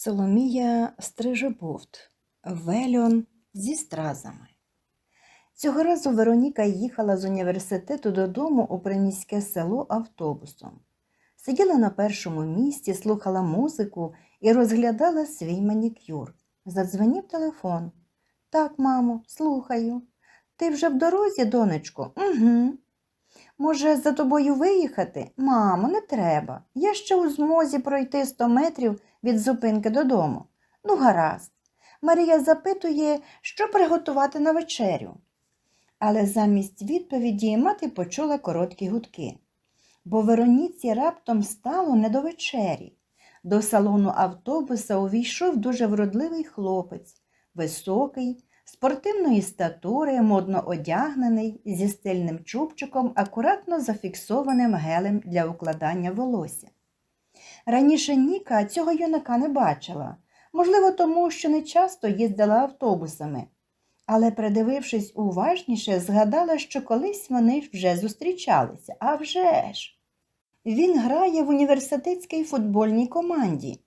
Соломія Стрижебовт. Вельон зі стразами. Цього разу Вероніка їхала з університету додому у приміське село автобусом. Сиділа на першому місці, слухала музику і розглядала свій манікюр. Задзвонів телефон. Так, мамо, слухаю. Ти вже в дорозі, донечко? Угу. Може, за тобою виїхати? Мамо, не треба. Я ще у змозі пройти 100 метрів від зупинки додому. Ну, гаразд. Марія запитує, що приготувати на вечерю. Але замість відповіді мати почула короткі гудки, бо Вероніці раптом стало не до вечері. До салону автобуса увійшов дуже вродливий хлопець, високий, спортивної статури, модно одягнений, зі стильним чубчиком, акуратно зафіксованим гелем для укладання волосся. Раніше Ніка цього юнака не бачила, можливо, тому що не часто їздила автобусами, але, придивившись уважніше, згадала, що колись вони вже зустрічалися. А вже ж! Він грає в університетській футбольній команді.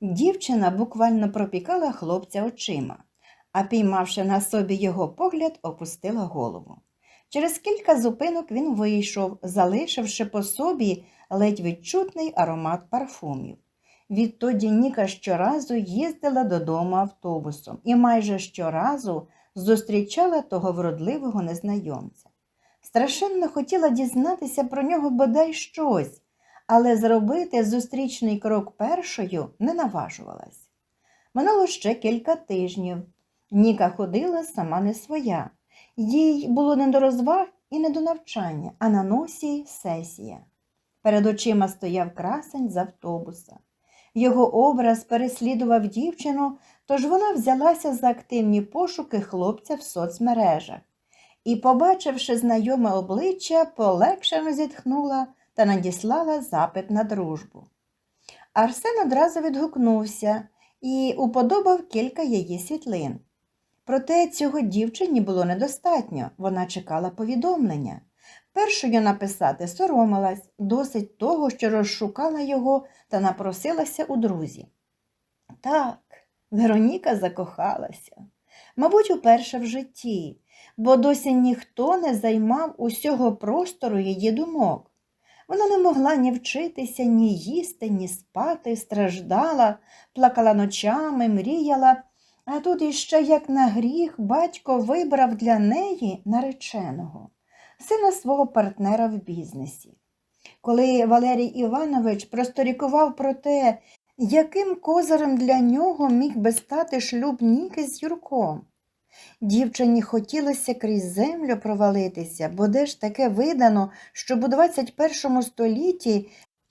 Дівчина буквально пропікала хлопця очима, а піймавши на собі його погляд, опустила голову. Через кілька зупинок він вийшов, залишивши по собі ледь відчутний аромат парфумів. Відтоді Ніка щоразу їздила додому автобусом і майже щоразу зустрічала того вродливого незнайомця. Страшенно хотіла дізнатися про нього бодай щось, але зробити зустрічний крок першою не наважувалась. Минуло ще кілька тижнів. Ніка ходила сама не своя. Їй було не до розваг і не до навчання, а на носі сесія. Перед очима стояв красень з автобуса. Його образ переслідував дівчину, тож вона взялася за активні пошуки хлопця в соцмережах і, побачивши знайоме обличчя, полегшено зітхнула та надіслала запит на дружбу. Арсен одразу відгукнувся і уподобав кілька її світлин. Проте цього дівчині було недостатньо, вона чекала повідомлення. Першою написати соромилась, досить того, що розшукала його та напросилася у друзі. Так, Вероніка закохалася, мабуть, уперше в житті, бо досі ніхто не займав усього простору її думок. Вона не могла ні вчитися, ні їсти, ні спати, страждала, плакала ночами, мріяла, а тут іще, як на гріх, батько вибрав для неї нареченого, сина свого партнера в бізнесі. Коли Валерій Іванович просторікував про те, яким козирем для нього міг би стати шлюб Ніки з Юрком. Дівчині хотілося крізь землю провалитися, бо де ж таке видано, щоб у 21 столітті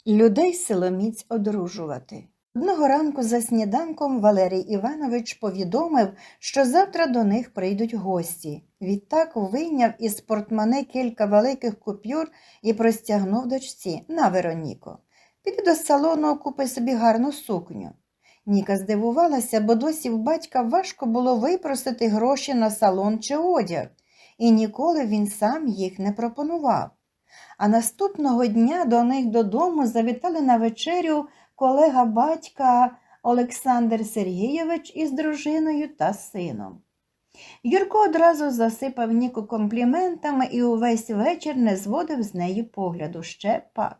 людей силоміць одружувати. Одного ранку за сніданком Валерій Іванович повідомив, що завтра до них прийдуть гості. Відтак вийняв із портмоне кілька великих купюр і простягнув дочці на Вероніко. Піди до салону, купи собі гарну сукню. Ніка здивувалася, бо досі в батька важко було випросити гроші на салон чи одяг, і ніколи він сам їх не пропонував. А наступного дня до них додому завітали на вечерю колега батька Олександр Сергійович із дружиною та сином. Юрко одразу засипав Ніку компліментами і увесь вечір не зводив з неї погляду ще пак.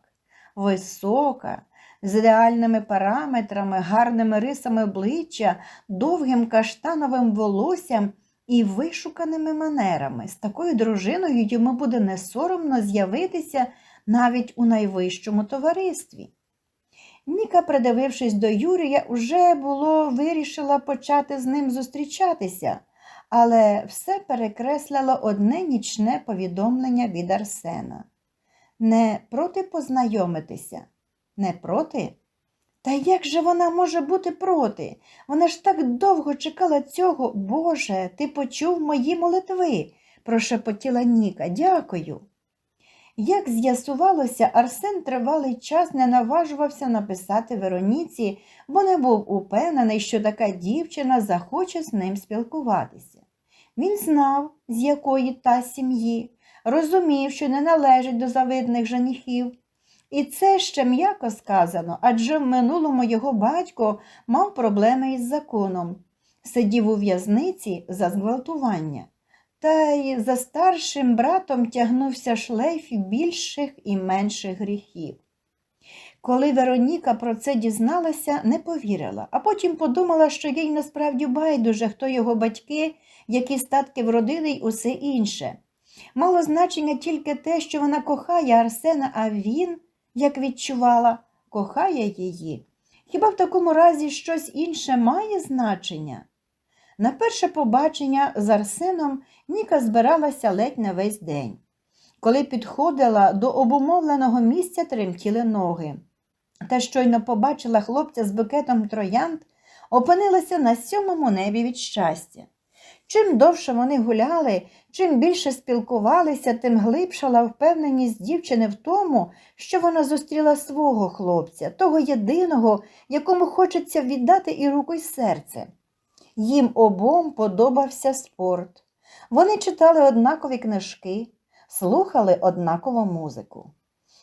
Висока, з ідеальними параметрами, гарними рисами обличчя, довгим каштановим волоссям і вишуканими манерами. З такою дружиною йому буде не соромно з'явитися навіть у найвищому товаристві. Ніка, придивившись до Юрія, уже було вирішила почати з ним зустрічатися, але все перекреслило одне нічне повідомлення від Арсена. Не проти познайомитися, не проти? Та як же вона може бути проти? Вона ж так довго чекала цього. Боже, ти почув мої молитви, прошепотіла Ніка. Дякую. Як з'ясувалося, Арсен тривалий час не наважувався написати Вероніці, бо не був упевнений, що така дівчина захоче з ним спілкуватися. Він знав, з якої та сім'ї, розумів, що не належить до завидних женихів, І це ще м'яко сказано, адже в минулому його батько мав проблеми із законом, сидів у в'язниці за зґвалтування, та й за старшим братом тягнувся шлейф більших і менших гріхів. Коли Вероніка про це дізналася, не повірила, а потім подумала, що їй насправді байдуже, хто його батьки, які статки вродили й усе інше. Мало значення тільки те, що вона кохає Арсена, а він, як відчувала, кохає її. Хіба в такому разі щось інше має значення? На перше побачення з Арсеном Ніка збиралася ледь не весь день. Коли підходила до обумовленого місця, тремтіли ноги. Та щойно побачила хлопця з букетом троянд, опинилася на сьомому небі від щастя. Чим довше вони гуляли, чим більше спілкувалися, тим глибшала впевненість дівчини в тому, що вона зустріла свого хлопця, того єдиного, якому хочеться віддати і руку, й серце. Їм обом подобався спорт. Вони читали однакові книжки, слухали однакову музику.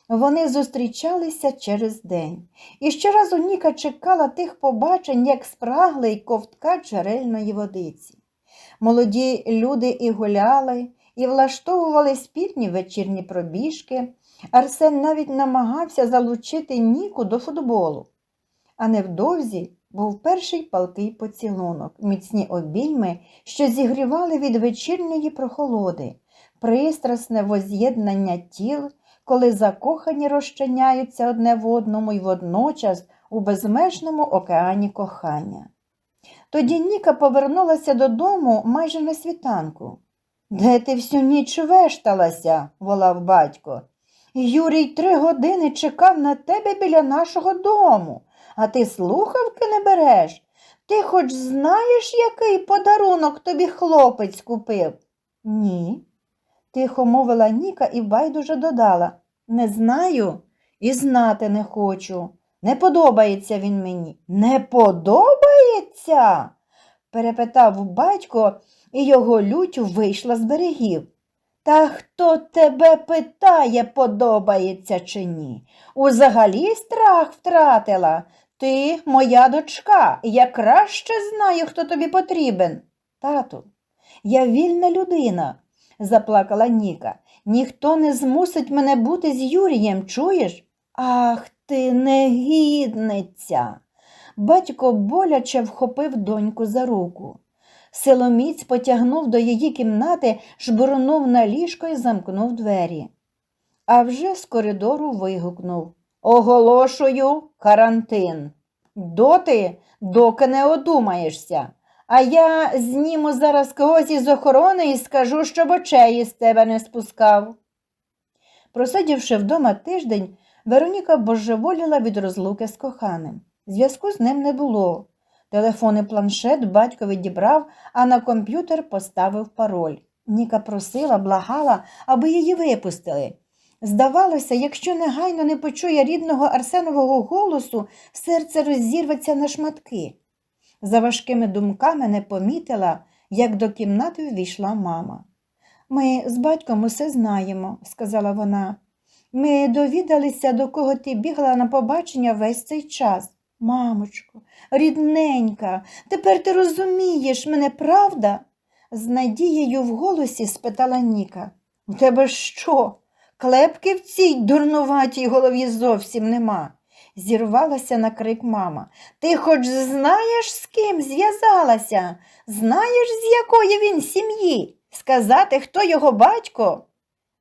Вони зустрічалися через день, і щоразу Ніка чекала тих побачень, як спраглий ковтка джерельної водиці. Молоді люди і гуляли, і влаштовували спірні вечірні пробіжки. Арсен навіть намагався залучити Ніку до футболу. А невдовзі був перший палкий поцілунок, міцні обійми, що зігрівали від вечірньої прохолоди, пристрасне воз'єднання тіл, коли закохані розчиняються одне в одному і водночас у безмежному океані кохання. Тоді Ніка повернулася додому майже на світанку. Де ти всю ніч вешталася? волав батько. Юрій три години чекав на тебе біля нашого дому, а ти слухавки не береш. Ти хоч знаєш, який подарунок тобі хлопець купив? Ні. Тихо мовила Ніка і байдуже додала. Не знаю і знати не хочу. Не подобається він мені. Не подобається? перепитав батько, і його лють вийшла з берегів. Та хто тебе питає, подобається чи ні? Узагалі страх втратила. Ти моя дочка, і я краще знаю, хто тобі потрібен. Тату, я вільна людина, заплакала Ніка. Ніхто не змусить мене бути з Юрієм, чуєш? Ах ти негідниця. Батько боляче вхопив доньку за руку. Силоміць потягнув до її кімнати, жбурнув на ліжко і замкнув двері. А вже з коридору вигукнув Оголошую карантин. Доти, доки не одумаєшся. А я зніму зараз когось із охорони і скажу, щоб очей із тебе не спускав. Просидівши вдома тиждень, Вероніка божеволіла від розлуки з коханим. Зв'язку з ним не було. Телефон і планшет батько відібрав, а на комп'ютер поставив пароль. Ніка просила, благала, аби її випустили. Здавалося, якщо негайно не почує рідного Арсенового голосу, серце розірветься на шматки. За важкими думками не помітила, як до кімнати ввійшла мама. Ми з батьком усе знаємо, сказала вона. Ми довідалися, до кого ти бігла на побачення весь цей час. Мамочко, рідненька, тепер ти розумієш мене, правда? з надією в голосі спитала Ніка. У тебе що? Клепки в цій дурнуватій голові зовсім нема. Зірвалася на крик мама. Ти хоч знаєш, з ким зв'язалася? Знаєш, з якої він сім'ї? Сказати, хто його батько?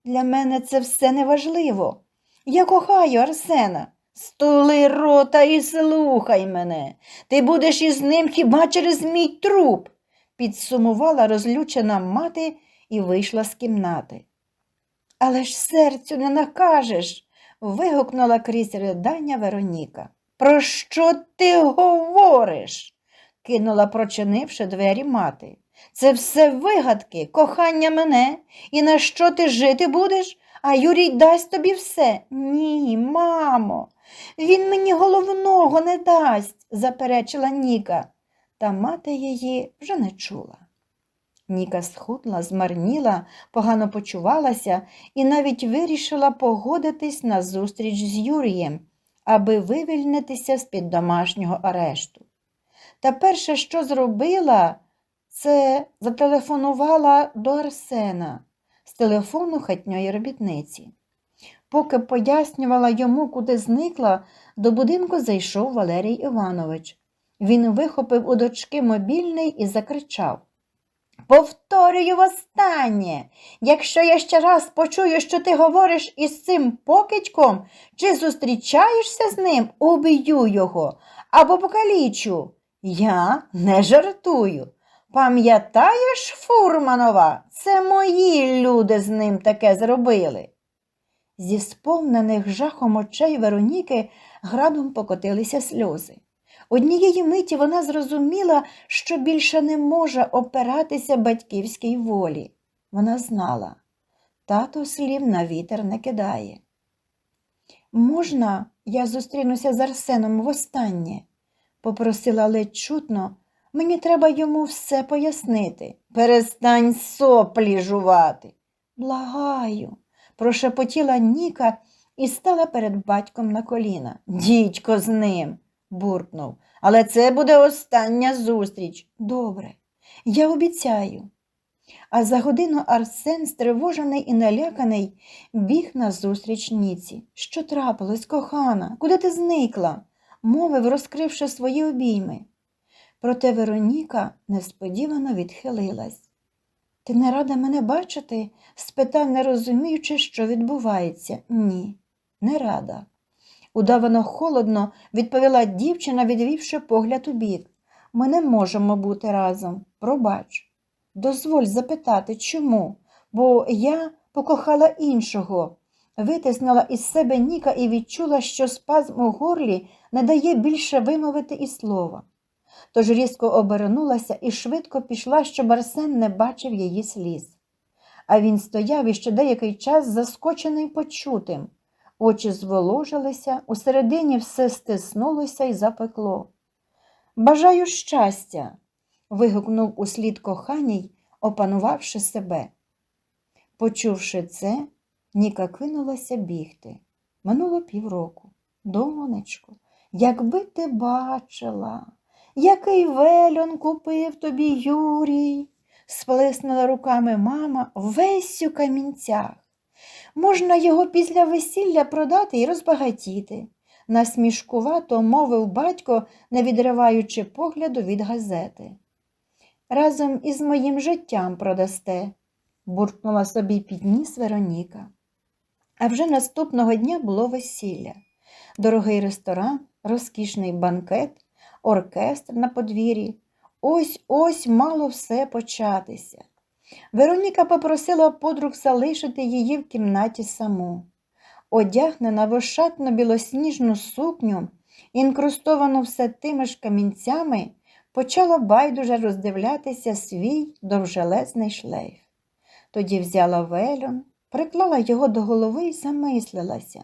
Для мене це все неважливо. Я кохаю Арсена. Стули рота і слухай мене. Ти будеш із ним хіба через мій труп, підсумувала розлючена мати і вийшла з кімнати. Але ж серцю не накажеш, вигукнула крізь ридання Вероніка. Про що ти говориш? кинула, прочинивши двері мати. Це все вигадки, кохання мене. І на що ти жити будеш? А Юрій дасть тобі все. Ні, мамо, він мені головного не дасть, заперечила Ніка, та мати її вже не чула. Ніка схудла, змарніла, погано почувалася і навіть вирішила погодитись на зустріч з Юрієм, аби вивільнитися з-під домашнього арешту. Та перше, що зробила, це зателефонувала до Арсена з телефону хатньої робітниці. Поки пояснювала йому, куди зникла, до будинку зайшов Валерій Іванович. Він вихопив у дочки мобільний і закричав. Повторюю востаннє, якщо я ще раз почую, що ти говориш із цим покидьком, чи зустрічаєшся з ним, уб'ю його або покалічу. Я не жартую. Пам'ятаєш, Фурманова, це мої люди з ним таке зробили. Зі сповнених жахом очей Вероніки градом покотилися сльози. Однієї миті вона зрозуміла, що більше не може опиратися батьківській волі. Вона знала, тато слів на вітер не кидає. Можна, я зустрінуся з Арсеном востаннє? попросила ледь чутно. Мені треба йому все пояснити. Перестань соплі жувати. Благаю, прошепотіла Ніка і стала перед батьком на коліна. Дідько з ним, буркнув. Але це буде остання зустріч. Добре, я обіцяю. А за годину Арсен, стривожений і наляканий, біг назустріч Ніці. Що трапилось, кохана? Куди ти зникла? мовив, розкривши свої обійми. Проте Вероніка несподівано відхилилась. Ти не рада мене бачити? спитав, не розуміючи, що відбувається. Ні, не рада. Удавано холодно відповіла дівчина, відвівши погляд у бік. Ми не можемо бути разом. Пробач. Дозволь запитати, чому? Бо я покохала іншого. Витиснула із себе Ніка і відчула, що спазм у горлі не дає більше вимовити і слова. Тож різко обернулася і швидко пішла, щоб Арсен не бачив її сліз. А він стояв іще деякий час заскочений почутим. Очі зволожилися, усередині все стиснулося і запекло. Бажаю щастя. вигукнув услід коханій, опанувавши себе. Почувши це, Ніка кинулася бігти. Минуло півроку. Донечко, якби ти бачила, який вельон купив тобі Юрій, сплеснула руками мама весь у камінцях. Можна його після весілля продати і розбагатіти, насмішкувато мовив батько, не відриваючи погляду від газети. Разом із моїм життям продасте, буркнула собі підніс Вероніка. А вже наступного дня було весілля, дорогий ресторан, розкішний банкет, оркестр на подвір'ї. Ось ось мало все початися. Вероніка попросила подруг залишити її в кімнаті саму. Одягнена в ошатно білосніжну сукню, інкрустовану все тими ж камінцями, почала байдуже роздивлятися свій довжелезний шлейф. Тоді взяла вельон, приклала його до голови і замислилася.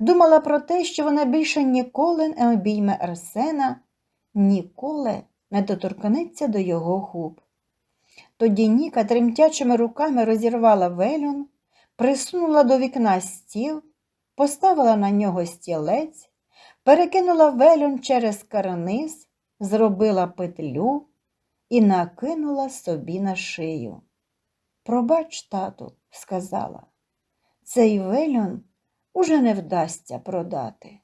Думала про те, що вона більше ніколи не обійме Арсена, ніколи не доторкнеться до його губ. Тоді Ніка тремтячими руками розірвала вельон, присунула до вікна стіл, поставила на нього стілець, перекинула вельон через карниз, зробила петлю і накинула собі на шию. Пробач, тату, сказала, цей вельон уже не вдасться продати.